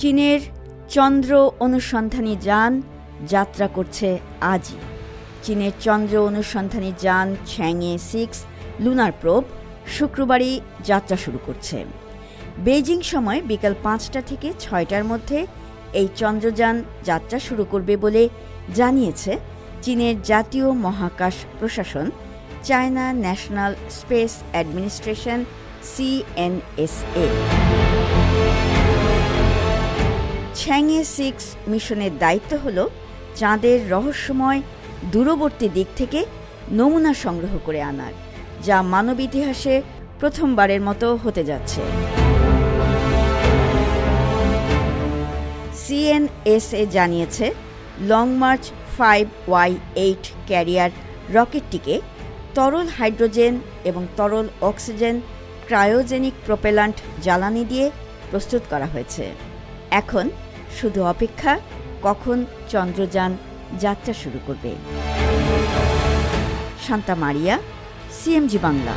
চীনের চন্দ্র অনুসন্ধানী যান যাত্রা করছে আজই। চীনের চন্দ্র অনুসন্ধানী যান ছ্যাংয়ে সিক্স লুনার প্রোব শুক্রবারই যাত্রা শুরু করছে। বেইজিং সময় বিকাল পাঁচটা থেকে ছয়টার মধ্যে এই চন্দ্রযান যাত্রা শুরু করবে বলে জানিয়েছে চীনের জাতীয় মহাকাশ প্রশাসন, China National Space Administration CNSA. Chang'e six মিশনের দায়িত্ব হল চাঁদের রহস্যময় দূরবর্তী দিক থেকে নমুনা সংগ্রহ করে আনার, যা মানব ইতিহাসে প্রথমবারের মতো হতে যাচ্ছে। সিএনএসএ জানিয়েছে, Long March five Y eight carrier রকেটটিকে তরল হাইড্রোজেন এবং তরল অক্সিজেন ক্রায়োজেনিক প্রোপেলান্ট জ্বালানি দিয়ে প্রস্তুত করা হয়েছে। এখন শুধু অপেক্ষা কখন চন্দ্রযান যাত্রা শুরু করবে? শান্তা মারিয়া সিএমজি বাংলা।